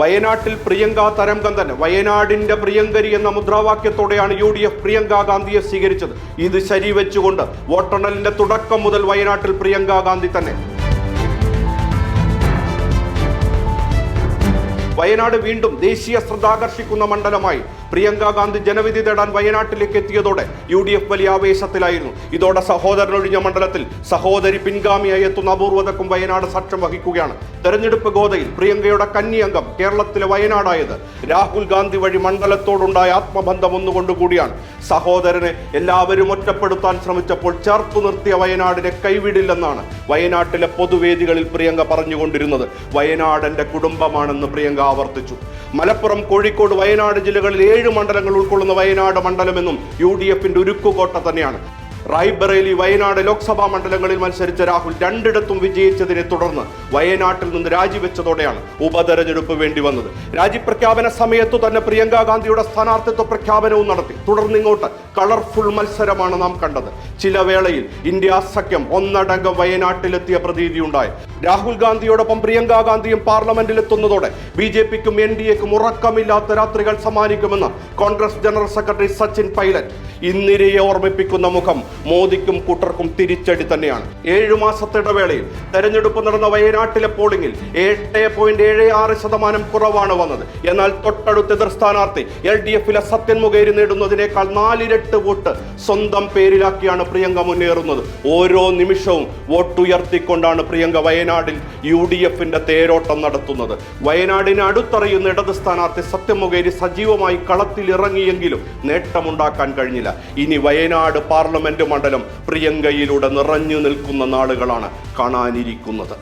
വയനാട്ടിൽ പ്രിയങ്ക തരംഗം തന്നെ വയനാടിന്റെ പ്രിയങ്കരി എന്ന മുദ്രാവാക്യത്തോടെയാണ് യു ഡി എഫ് പ്രിയങ്ക ഗാന്ധിയെ സ്വീകരിച്ചത്. ഇത് ശരിവെച്ചുകൊണ്ട് വോട്ടെണ്ണലിന്റെ തുടക്കം മുതൽ വയനാട്ടിൽ പ്രിയങ്ക ഗാന്ധി തന്നെ. വയനാട് വീണ്ടും ദേശീയ ശ്രദ്ധ ആകർഷിക്കുന്ന മണ്ഡലമായി. പ്രിയങ്ക ഗാന്ധി ജനവിധി തേടാൻ വയനാട്ടിലേക്ക് എത്തിയതോടെ യു ഡി എഫ് വലിയ ആവേശത്തിലായിരുന്നു. ഇതോടെ സഹോദരനൊഴിഞ്ഞ മണ്ഡലത്തിൽ സഹോദരി പിൻഗാമിയായി എത്തുന്ന അപൂർവതക്കും വയനാട് സാക്ഷ്യം വഹിക്കുകയാണ്. തെരഞ്ഞെടുപ്പ് ഗോതയിൽ പ്രിയങ്കയുടെ കന്നി അംഗം കേരളത്തിലെ വയനാടായത്. രാഹുൽ ഗാന്ധി വഴി മണ്ഡലത്തോടുണ്ടായ ആത്മബന്ധം ഒന്നുകൊണ്ടുകൂടിയാണ്. സഹോദരനെ എല്ലാവരും ഒറ്റപ്പെടുത്താൻ ശ്രമിച്ചപ്പോൾ ചേർത്തു നിർത്തിയ വയനാടിനെ കൈവിടില്ലെന്നാണ് വയനാട്ടിലെ പൊതുവേദികളിൽ പ്രിയങ്ക പറഞ്ഞുകൊണ്ടിരുന്നത്. വയനാട് കുടുംബമാണെന്ന് പ്രിയങ്ക ആവർത്തിച്ചു. മലപ്പുറം കോഴിക്കോട് വയനാട് ജില്ലകളിൽ ഏഴ് മണ്ഡലങ്ങൾ ഉൾക്കൊള്ളുന്ന വയനാട് മണ്ഡലമെന്നും യു ഡി എഫിന്റെ ഉരുക്കുകോട്ട തന്നെയാണ്. റായ്ബറേലി വയനാട് ലോക്സഭാ മണ്ഡലങ്ങളിൽ മത്സരിച്ച രാഹുൽ രണ്ടിടത്തും വിജയിച്ചതിനെ തുടർന്ന് വയനാട്ടിൽ നിന്ന് രാജിവെച്ചതോടെയാണ് ഉപതെരഞ്ഞെടുപ്പ് വേണ്ടി വന്നത്. രാജിപ്രഖ്യാപന സമയത്തു തന്നെ പ്രിയങ്ക ഗാന്ധിയുടെ സ്ഥാനാർത്ഥിത്വ പ്രഖ്യാപനവും നടത്തി. തുടർന്ന് ഇങ്ങോട്ട് കളർഫുൾ മത്സരമാണ് നാം കണ്ടത്. ചില വേളയിൽ ഇന്ത്യ സഖ്യം ഒന്നടങ്കം വയനാട്ടിലെത്തിയ പ്രതീതിയുണ്ടായി. രാഹുൽ ഗാന്ധിയോടൊപ്പം പ്രിയങ്ക ഗാന്ധിയും പാർലമെന്റിലെത്തുന്നതോടെ ബി ജെ പിക്കും എൻ ഡി എക്കും ഉറക്കമില്ലാത്ത രാത്രികൾ സമ്മാനിക്കുമെന്ന് Congress general secretary Sachin Pilot. ഇന്നിരയെ ഓർമ്മിപ്പിക്കുന്ന മുഖം മോദിക്കും കൂട്ടർക്കും തിരിച്ചടി തന്നെയാണ്. ഏഴു മാസത്തെ ഇടവേളയിൽ തെരഞ്ഞെടുപ്പ് നടന്ന വയനാട്ടിലെ പോളിംഗിൽ എട്ട് പോയിന്റ് ഏഴ് ആറ് ശതമാനം കുറവാണ് വന്നത്. എന്നാൽ തൊട്ടടുത്ത എതിർ സ്ഥാനാർത്ഥി എൽ ഡി എഫിലെ സത്യൻ മുഖേരി നേടുന്നതിനേക്കാൾ നാലിരട്ട് വോട്ട് സ്വന്തം പേരിലാക്കിയാണ് പ്രിയങ്ക മുന്നേറുന്നത്. ഓരോ നിമിഷവും വോട്ടുയർത്തിക്കൊണ്ടാണ് പ്രിയങ്ക വയനാടിൽ യു ഡി എഫിന്റെ തേരോട്ടം നടത്തുന്നത്. വയനാടിനെ അടുത്തറിയുന്ന ഇടത് സ്ഥാനാർത്ഥി സത്യമുഖേരി സജീവമായി കളത്തിലിറങ്ങിയെങ്കിലും നേട്ടമുണ്ടാക്കാൻ കഴിഞ്ഞില്ല. ഇനി വയനാട് പാർലമെന്റ് മണ്ഡലം പ്രിയങ്കയിലൂടെ നിറഞ്ഞു നിൽക്കുന്ന നാളുകളാണ് കാണാനിരിക്കുന്നത്.